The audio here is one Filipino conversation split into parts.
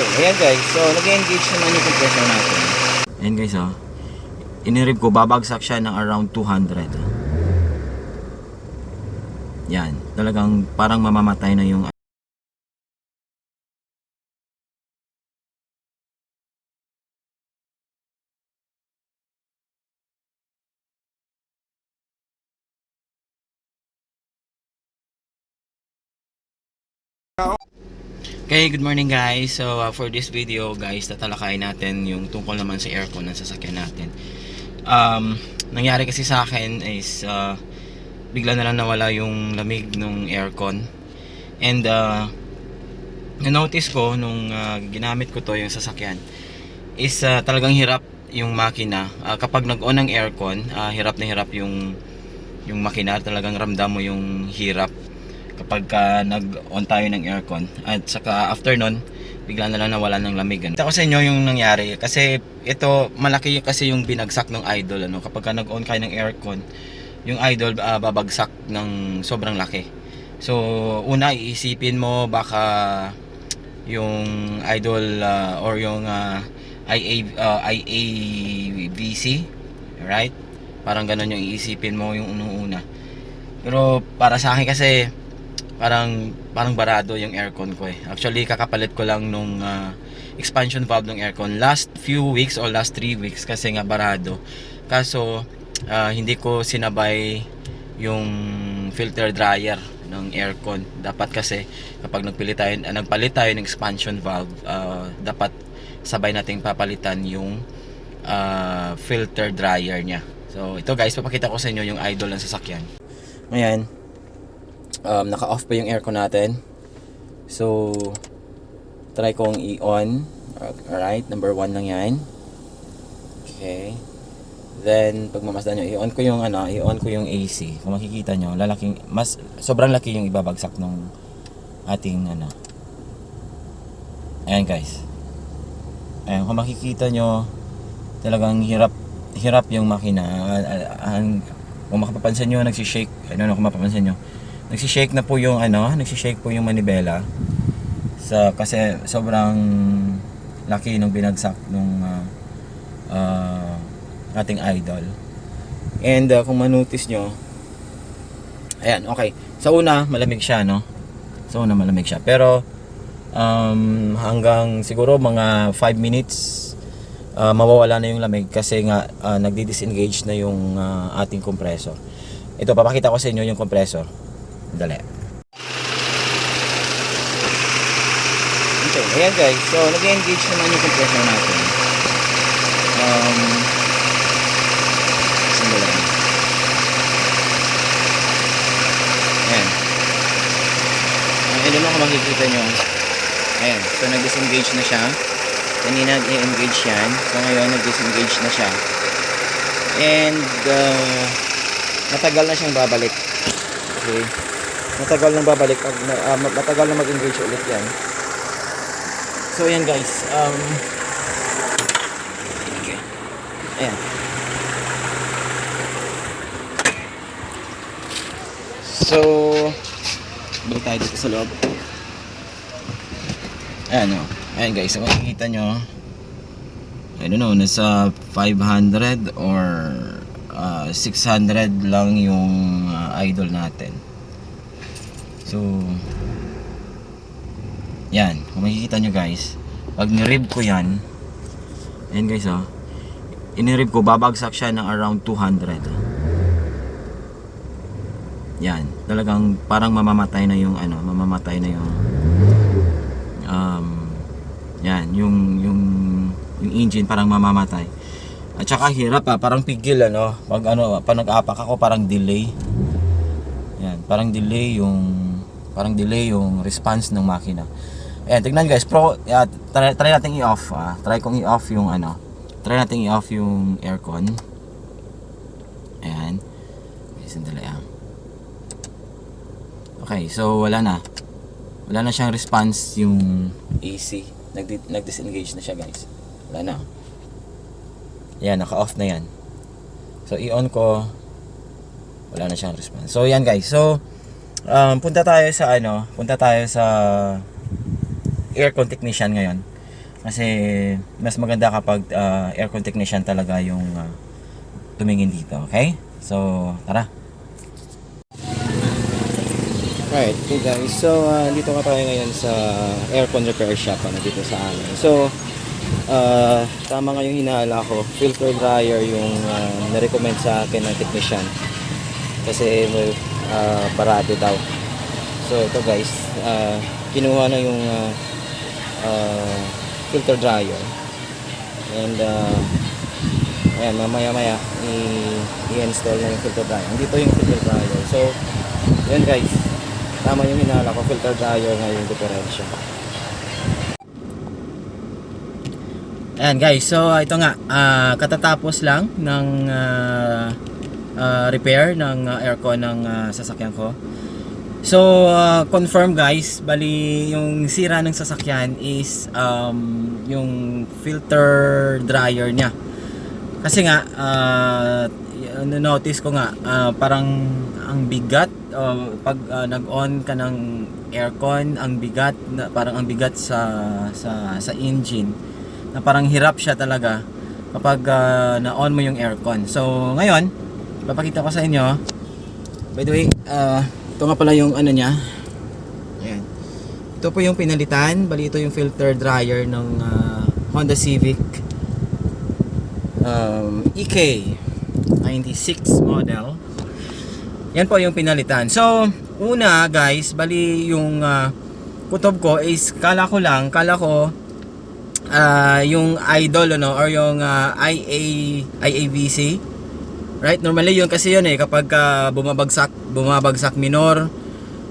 Okay, ayan guys. So, nag-engage naman yung compressor natin. Ayan guys, oh. Inirib ko, babagsak siya ng around 200. Yan. Talagang parang mamamatay na yung Okay, good morning guys. So uh, for this video guys, tatalakayin natin yung tungkol naman sa aircon ng sasakyan natin. Um, nangyari kasi sa akin is uh, bigla na lang nawala yung lamig ng aircon. And uh, na-notice ko nung uh, ginamit ko to yung sasakyan is uh, talagang hirap yung makina. Uh, kapag nag-on ang aircon, uh, hirap na hirap yung yung makina. Talagang ramdam mo yung hirap kapag ka nag-on tayo ng aircon at saka after nun bigla na lang nawala ng lamig ano. Ito ko sa inyo yung nangyari kasi ito malaki kasi yung binagsak ng idol ano. Kapag ka nag-on kayo ng aircon yung idol ah, babagsak ng sobrang laki. So una iisipin mo baka yung idol ah, or yung ah, IA ah, IAVC right? Parang ganun yung iisipin mo yung unang-una pero para sa akin kasi parang parang barado yung aircon ko eh. Actually, kakapalit ko lang nung ah, expansion valve ng aircon last few weeks or last 3 weeks kasi nga barado. Kaso ah, hindi ko sinabay yung filter dryer ng aircon. Dapat kasi kapag nagpili tayo, ah, nagpalit tayo ng expansion valve, ah, dapat sabay nating papalitan yung ah, filter dryer niya. So ito guys, papakita ko sa inyo yung idol ng sasakyan. Ayan, um, naka-off pa yung aircon natin. So, try kong i-on. Alright, number 1 lang yan. Okay. Then, pag mamasdan nyo, i-on ko yung ano, i-on ko yung AC. Kung makikita nyo, lalaking, mas, sobrang laki yung ibabagsak nung ating ano. Ayan guys. Ayan, kung makikita nyo, talagang hirap, hirap yung makina. Ah, ah, ang- kung makapapansin nyo, nagsishake. Ano, ano, kung mapapansin nyo, nagsishake na po yung ano, nagsishake po yung manibela sa kasi sobrang laki nung binagsak nung ah, ah, ating idol. And ah, kung manotice nyo, ayan, okay. Sa una, malamig siya, no? Sa una, malamig siya. Pero, um, hanggang siguro mga 5 minutes, ah, mawawala na yung lamig kasi nga ah, nagdi-disengage na yung ah, ating compressor. Ito, papakita ko sa inyo yung compressor. Dali. Okay, ayan guys. So, nag-engage naman yung compressor natin. Um, simulan. Ayan. I don't know kung makikita nyo. Ayan. So, nag-disengage na siya. Kanina nag-engage yan. So, ngayon nag-disengage na siya. And, uh, matagal na siyang babalik. Okay. Matagal nang babalik. Pag, ah, matagal na mag-engage ulit yan. So, ayan guys. Um, okay. Ayan. So, balik tayo dito sa loob. Ayan o. Ayan guys, kung makikita nyo, I don't know, nasa 500 or uh, 600 lang yung uh, idol natin. So, yan. Kung makikita nyo guys, pag nirib ko yan, ayan guys oh, inirib ko, babagsak siya ng around 200. Yan. Talagang parang mamamatay na yung ano, mamamatay na yung um, yan, yung yung yung engine parang mamamatay. At saka hirap pa, parang pigil ano, pag ano, pag nag-apak ako parang delay. Yan, parang delay yung parang delay yung response ng makina. Ayan, tignan guys, pro, yeah, try, try natin i-off. Ah. Try kong i-off yung ano. Try natin i-off yung aircon. Ayan. Okay, sandali ah. Okay, so wala na. Wala na siyang response yung AC. Nag nag-disengage na siya, guys. Wala na. Yan, naka-off na yan. So, i-on ko. Wala na siyang response. So, yan guys. So, um, punta tayo sa ano, punta tayo sa aircon technician ngayon. Kasi mas maganda kapag ah, aircon technician talaga yung ah, tumingin dito, okay? So, tara. Right, okay guys. So, uh, dito ka tayo ngayon sa aircon repair shop ano, dito sa amin. So, uh, tama nga yung hinahala ko. Filter dryer yung uh, na-recommend sa akin ng technician. Kasi may uh, parado daw. So, ito guys, uh, kinuha na yung uh, uh, filter dryer. And, uh, ayan, mamaya maya i-install na yung filter dryer. Dito yung filter dryer. So, yan guys, tama yung hinala ko, filter dryer na yung diferensya. Ayan guys, so ito nga, ah, katatapos lang ng ah, ah, repair ng ah, aircon ng ah, sasakyan ko. So, ah, confirm guys, bali yung sira ng sasakyan is um, yung filter dryer niya. Kasi nga, uh, notice ko nga, ah, parang ang bigat, ah, pag ah, nag-on ka ng aircon, ang bigat, na, parang ang bigat sa, sa, sa engine, na parang hirap siya talaga kapag ah, na-on mo yung aircon. So, ngayon, papakita ko sa inyo, by the way, ah, ito nga pala yung ano niya, Ayan. Ito po yung pinalitan, bali ito yung filter dryer ng ah, Honda Civic um, EK 96 model. Yan po yung pinalitan. So, una guys, bali yung ah, kutob ko is kala ko lang, kala ko ah, yung idol ano or yung ah, IA IAVC. Right? Normally yun kasi yun eh kapag ah, bumabagsak, bumabagsak minor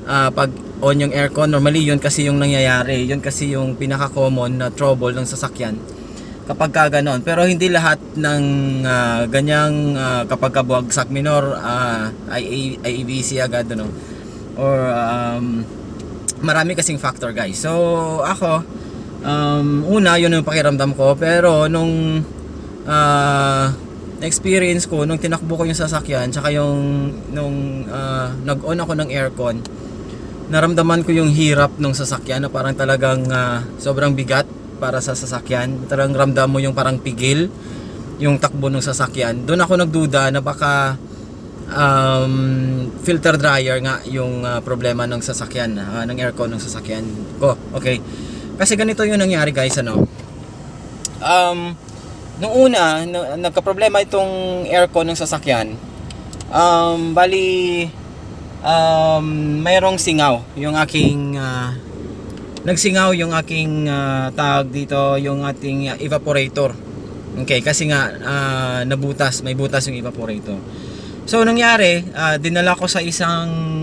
ah, pag on yung aircon, normally yun kasi yung nangyayari. Yun kasi yung pinaka-common na trouble ng sasakyan kapag ka ganon. Pero hindi lahat ng ah, ganyang ah, kapag kabagsak minor uh, IAVC agad ano. Or um, marami kasing factor guys. So ako um, una yun yung pakiramdam ko pero nung ah, experience ko nung tinakbo ko yung sasakyan tsaka yung nung ah, nag-on ako ng aircon naramdaman ko yung hirap ng sasakyan na parang talagang ah, sobrang bigat para sa sasakyan. Talagang ramdam mo yung parang pigil yung takbo ng sasakyan. Doon ako nagduda na baka um, filter dryer nga yung ah, problema ng sasakyan, ah, ng aircon ng sasakyan ko. Okay. Kasi ganito yung nangyari guys, ano. Um, nung una, na, nagka-problema itong aircon ng sasakyan. Um, bali um, mayroong singaw yung aking ah, nagsingaw yung aking ah, tawag dito yung ating ah, evaporator. Okay kasi nga ah, nabutas may butas yung evaporator. So nangyari ah, dinala ko sa isang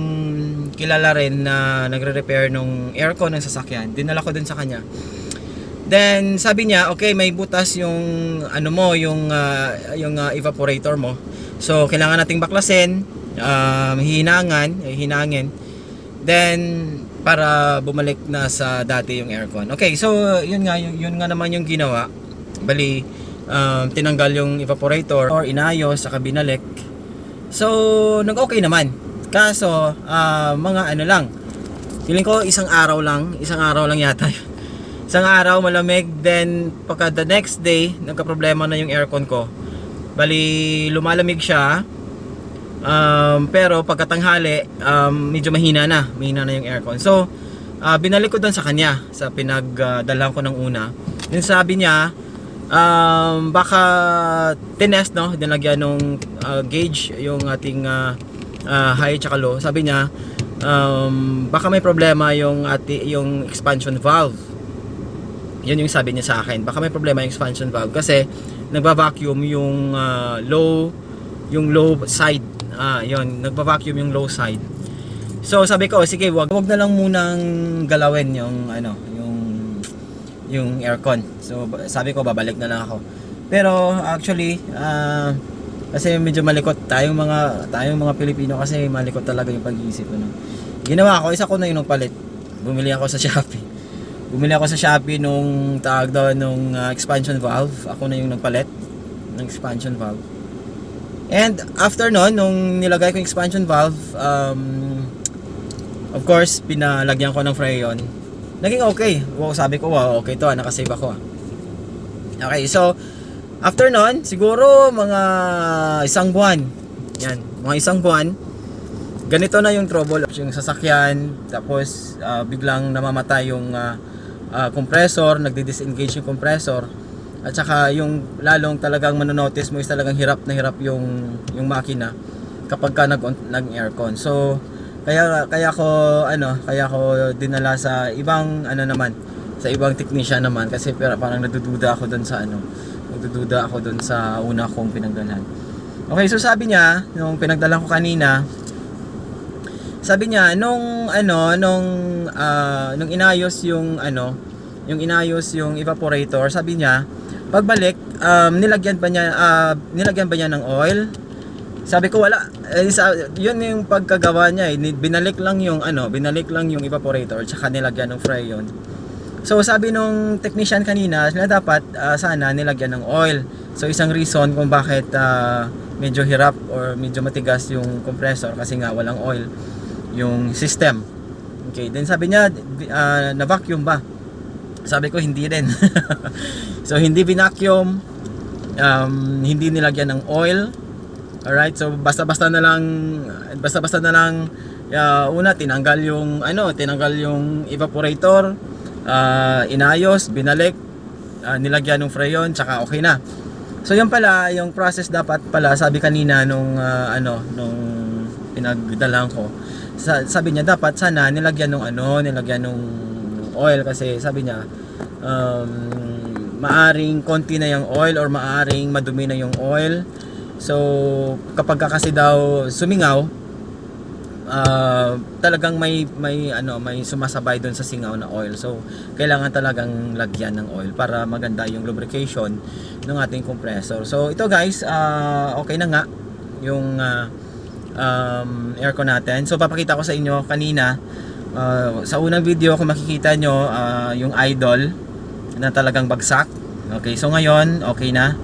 kilala rin na nagre-repair nung aircon ng sasakyan. Dinala ko din sa kanya Then sabi niya, okay, may butas yung ano mo, yung ah, yung ah, evaporator mo. So kailangan nating baklasin, um, hinangan, eh, hinangin. Then para bumalik na sa dati yung aircon. Okay, so yun nga yun, yun nga naman yung ginawa. Bali um, tinanggal yung evaporator or inayos sa binalik. So nag-okay naman. Kaso ah, mga ano lang. Feeling ko isang araw lang, isang araw lang yata isang araw malamig. Then pagka the next day nagka-problema na yung aircon ko. Bali lumalamig siya. Um, pero pagkatanghali um, medyo mahina na. Mahina na yung aircon. So ah, binalik ko doon sa kanya sa pinagdalan ko ng una. Yung sabi niya um, baka tinest no? Dinagyan nung ah, gauge yung ating ah, ah, high tsaka low. Sabi niya um, baka may problema yung ati, yung expansion valve yun yung sabi niya sa akin. Baka may problema yung expansion valve. Kasi nagba-vacuum yung ah, low yung low side. Ah yun nagba-vacuum yung low side. So sabi ko sige wag wag na lang munang galawin yung ano yung yung aircon. So sabi ko babalik na lang ako. Pero actually ah, kasi medyo malikot. Tayong mga tayong mga Pilipino kasi malikot talaga yung pag-iisip ano. Ginawa ko, isa ko na yung palit. Bumili ako sa Shopee. Bumili ako sa Shopee nung tawag daw nung ah, expansion valve. Ako na yung nagpalit ng expansion valve. And after nun, nung nilagay ko yung expansion valve, um, of course, pinalagyan ko ng freon. Naging okay. Wow, sabi ko, wow, okay to, ah, nakasave ako. Ah. Okay, so after nun, siguro mga isang buwan. Yan, mga isang buwan. Ganito na yung trouble yung sasakyan tapos ah, biglang namamatay yung ah, ah, compressor, nagdi-disengage yung compressor. At saka yung lalong talagang manonotice mo is talagang hirap na hirap yung yung makina kapag ka nag nag aircon. So kaya kaya ko ano, kaya ko dinala sa ibang ano naman, sa ibang technician naman kasi parang nadududa ako doon sa ano, nadududa ako doon sa una kong pinagdalhan. Okay, so sabi niya nung pinagdala ko kanina, sabi niya nung ano nung ah, nung inayos yung ano yung inayos yung evaporator sabi niya pagbalik um, nilagyan pa niya ah, nilagyan ba niya ng oil. Sabi ko wala. Eh, sa, yun yung pagkagawa niya eh. Binalik lang yung ano binalik lang yung evaporator tsaka nilagyan ng freon. So sabi nung technician kanina na dapat ah, sana nilagyan ng oil. So isang reason kung bakit ah, medyo hirap or medyo matigas yung compressor kasi nga walang oil yung system. Okay, then sabi niya ah, na vacuum ba? Sabi ko hindi din. so hindi binacuum, um, hindi nilagyan ng oil. Alright, so basta-basta na lang basta-basta na lang ah, una tinanggal yung ano, tinanggal yung evaporator, ah, inayos, binalik, ah, nilagyan ng freon, tsaka okay na. So yun pala, yung process dapat pala sabi kanina nung ah, ano, nung pinagdalang ko. Sa, sabi niya dapat sana nilagyan ng ano, nilagyan ng oil kasi sabi niya um, maaring konti na yung oil or maaring madumi na yung oil. So kapag ka kasi daw sumingaw, ah, talagang may may ano may sumasabay doon sa singaw na oil. So kailangan talagang lagyan ng oil para maganda yung lubrication ng ating compressor. So ito guys, ah, okay na nga yung ah, um, aircon natin. So papakita ko sa inyo kanina ah, sa unang video kung makikita nyo ah, yung idol na talagang bagsak. Okay, so ngayon okay na.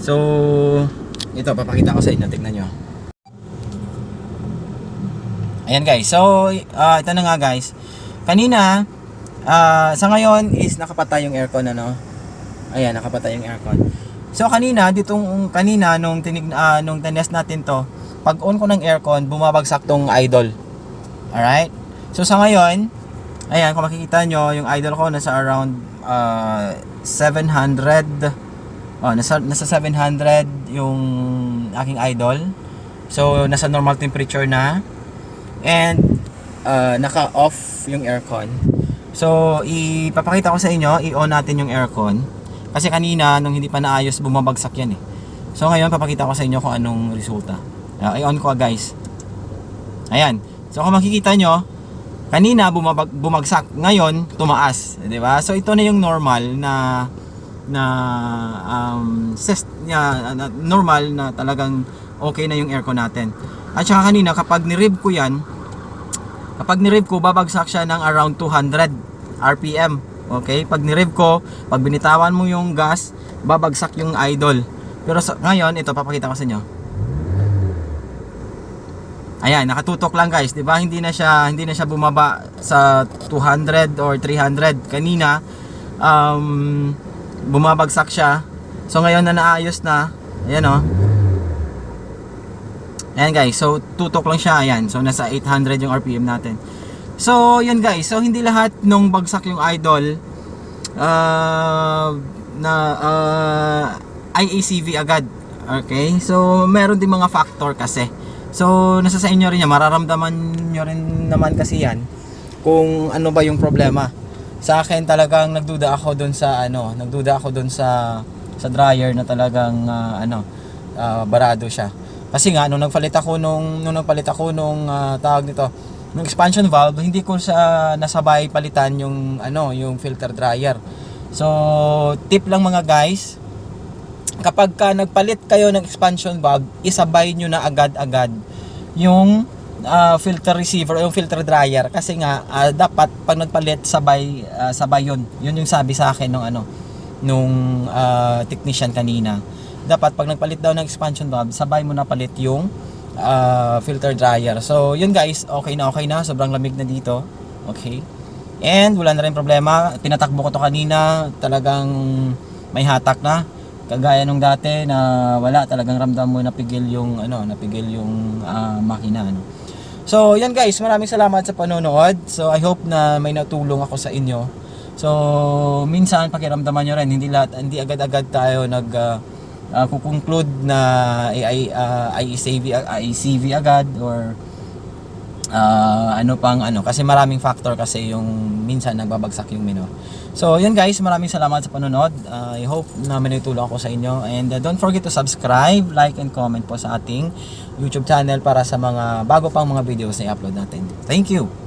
So ito papakita ko sa inyo, tignan nyo. Ayan guys, so ah, ito na nga guys. Kanina, ah, sa ngayon is nakapatay yung aircon ano. Ayan, nakapatay yung aircon. So kanina, ditong kanina nung tinig ah, nung tinest natin to, pag on ko ng aircon, bumabagsak tong idol. Alright? So sa ngayon, ayan, kung makikita nyo, yung idol ko nasa around ah, 700 Oh, nasa, nasa 700 yung aking idol. So, nasa normal temperature na. And, uh, naka-off yung aircon. So, ipapakita ko sa inyo, i-on natin yung aircon. Kasi kanina, nung hindi pa naayos, bumabagsak yan eh. So, ngayon, papakita ko sa inyo kung anong resulta. Uh, i-on ko guys. Ayan. So, kung makikita nyo, kanina bumabag, bumagsak, ngayon tumaas, 'di ba? So ito na yung normal na na um ses, ya, na- normal na talagang okay na yung aircon natin. At saka kanina kapag ni-rev ko 'yan, kapag ni-rev ko babagsak siya ng around 200 RPM. Okay? Pag ni-rev ko, pag binitawan mo yung gas, babagsak yung idle. Pero sa, ngayon, ito papakita ko sa inyo. Ayan, nakatutok lang guys, 'di ba? Hindi na siya hindi na siya bumaba sa 200 or 300 kanina. Um bumabagsak siya. So ngayon na naayos na, ayan oh. Ayan guys, so tutok lang siya, ayan. So nasa 800 yung RPM natin. So yun guys, so hindi lahat nung bagsak yung idol uh, na uh, IACV agad. Okay? So meron din mga factor kasi. So nasa sa inyo rin yan, mararamdaman nyo rin naman kasi yan kung ano ba yung problema. Sa akin talagang nagduda ako doon sa ano, nagduda ako doon sa sa dryer na talagang ah, ano, ah, barado siya. Kasi nga nung nagpalit ako nung nung nagpalit ako nung ah, tawag nito, nung expansion valve, hindi ko sa nasabay palitan yung ano, yung filter dryer. So, tip lang mga guys, kapag ka nagpalit kayo ng expansion valve, isabay nyo na agad-agad yung ah, filter receiver o yung filter dryer kasi nga ah, dapat pag nagpalit sabay ah, sabay yun. Yun yung sabi sa akin nung ano nung ah, technician kanina. Dapat pag nagpalit daw ng expansion valve, sabay mo na palit yung ah, filter dryer. So, yun guys, okay na okay na, sobrang lamig na dito. Okay. And wala na rin problema. Tinatakbo ko to kanina. Talagang may hatak na. Kagaya nung dati na wala talagang ramdam mo napigil yung ano, napigil yung ah, makina ano. So, yan guys, maraming salamat sa panonood. So, I hope na may natulong ako sa inyo. So, minsan pakiramdaman nyo rin, hindi lahat, hindi agad-agad tayo nag uh, uh, kukonclude na AI, uh, IECV, IECV agad or Ah, ano pang ano kasi maraming factor kasi yung minsan nagbabagsak yung minor. So yun guys, maraming salamat sa panonood. Ah, I hope na may natulong ako sa inyo and ah, don't forget to subscribe, like and comment po sa ating YouTube channel para sa mga bago pang mga videos na i-upload natin. Thank you.